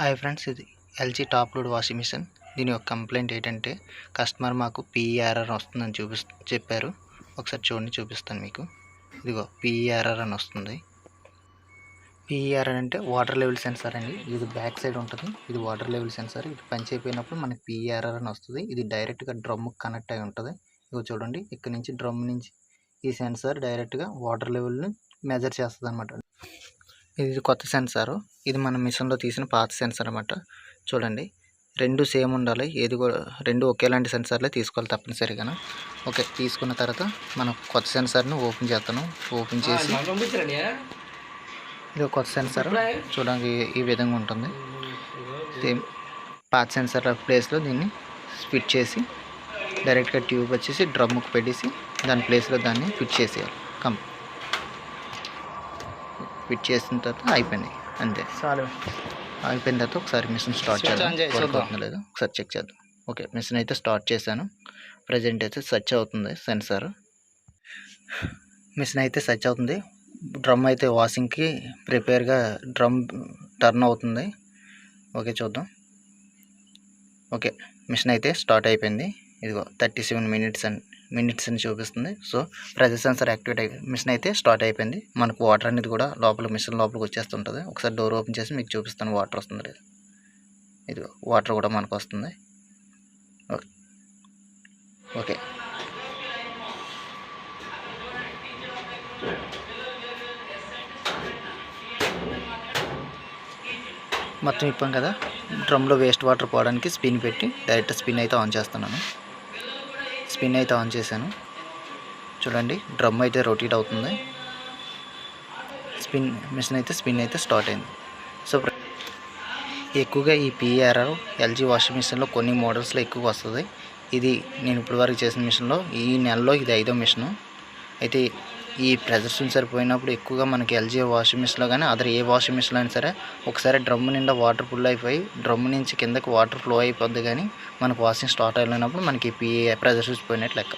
Hi friends ఇది LG top load washing machine. దీని యొక్క కంప్లైంట్ ఏంటంటే కస్టమర్ మాకు పిఈఆర్ఆర్ వస్తుందని చూపి చెప్పారు. ఒకసారి చూడండి చూపిస్తాను మీకు. ఇదిగో పిఈఆర్ఆర్ అని వస్తుంది. పిఈఆర్ఆర్ అంటే వాటర్ లెవెల్ సెన్సార్ అండి. ఇది బ్యాక్ సైడ్ ఉంటుంది. ఇది వాటర్ లెవెల్ సెన్సార్ ఇది పనిచేయపోయినప్పుడు మనకి పిఈఆర్ఆర్ అని వస్తుంది. ఇది డైరెక్ట్గా డ్రమ్కి కనెక్ట్ అయి ఉంటుంది. ఇదిగో చూడండి ఇక్కడ నుంచి డ్రమ్ నుంచి ఈ సెన్సార్ డైరెక్ట్గా వాటర్ లెవెల్ని మెజర్ చేస్తుంది అనమాట ఇది కొత్త సెన్సారు. ఇది మన మిషన్లో తీసిన పాత సెన్సార్ అనమాట చూడండి. రెండు సేమ్ ఉండాలి. ఏది కూడా రెండు ఒకేలాంటి సెన్సార్లే తీసుకోవాలి తప్పనిసరిగా ఓకే తీసుకున్న తర్వాత మనం కొత్త సెన్సార్ని ఓపెన్ చేస్తాను. ఓపెన్ చేసి ఇది కొత్త సెన్సార్. చూడడానికి ఈ విధంగా ఉంటుంది. సేమ్ పాత సెన్సార్ ప్లేస్లో దీన్ని ఫిట్ చేసి డైరెక్ట్గా ట్యూబ్ వచ్చేసి డ్రమ్ముకు పెట్టేసి దాని ప్లేస్లో దాన్ని ఫిట్ చేసేయాలి. కం ఫిట్ చేసిన తర్వాత అయిపోయింది అంతే. అయిపోయిన తర్వాత ఒకసారి మిషన్ స్టార్ట్ చేద్దాం. లేదో. ఒకసారి చెక్ చేద్దాం. ఓకే మిషన్ అయితే స్టార్ట్ చేశాను. ప్రజెంట్ అయితే సర్చ్ అవుతుంది సెన్సార్ మిషన్ అయితే సర్చ్ అవుతుంది. డ్రమ్ అయితే వాషింగ్కి ప్రిపేర్గా డ్రమ్ టర్న్ అవుతుంది. ఓకే చూద్దాం. ఓకే మిషన్ అయితే స్టార్ట్ అయిపోయింది. ఇదిగో థర్టీ సెవెన్ మినిట్స్ అని మినిట్స్ అని చూపిస్తుంది. సో ప్రెజర్ సెన్సర్ యాక్టివేట్ అయి మిషన్ అయితే స్టార్ట్ అయిపోయింది. మనకు వాటర్ అనేది కూడా లోపల మిషన్ లోపలికి వచ్చేస్తుంటుంది. ఒకసారి డోర్ ఓపెన్ చేసి మీకు చూపిస్తాను వాటర్ వస్తుంది లేదు? ఇది వాటర్ కూడా మనకు వస్తుంది. ఓకే. ఓకే. మొత్తం ఇప్పాం కదా? డ్రమ్లో వేస్ట్ వాటర్ పోవడానికి స్పిన్ పెట్టి డైరెక్ట్ స్పిన్ అయితే ఆన్ చేస్తున్నాను. స్పిన్ అయితే ఆన్ చేశాను. చూడండి డ్రమ్ అయితే రొటేట్ అవుతుంది. స్పిన్ మిషన్ అయితే స్పిన్ అయితే స్టార్ట్ అయింది. సో ఎక్కువగా ఈ పిఆర్ఆర్ ఎల్జీ వాషింగ్ మిషన్లో కొన్ని మోడల్స్లో ఎక్కువ వస్తుంది. ఇది నేను ఇప్పటివరకు చేసిన మిషన్లో ఈ నెలలో ఇది ఐదో మిషను. అయితే ఈ ప్రెజర్ సెన్సర్ పోయినప్పుడు ఎక్కువగా మనకి ఎల్జీ వాషింగ్ మిషన్లో కానీ అదర్ ఏ వాషింగ్ మిషన్లో అయినా సరే ఒకసారి డ్రమ్ నిండా వాటర్ ఫుల్ అయిపోయి డ్రమ్ నుంచి కిందకి వాటర్ ఫ్లో అయిపోద్ది కానీ మనకు వాషింగ్ స్టార్ట్ అయినప్పుడు మనకి ఈ ప్రెజర్ స్విచ్ పోయినట్లు లెక్క.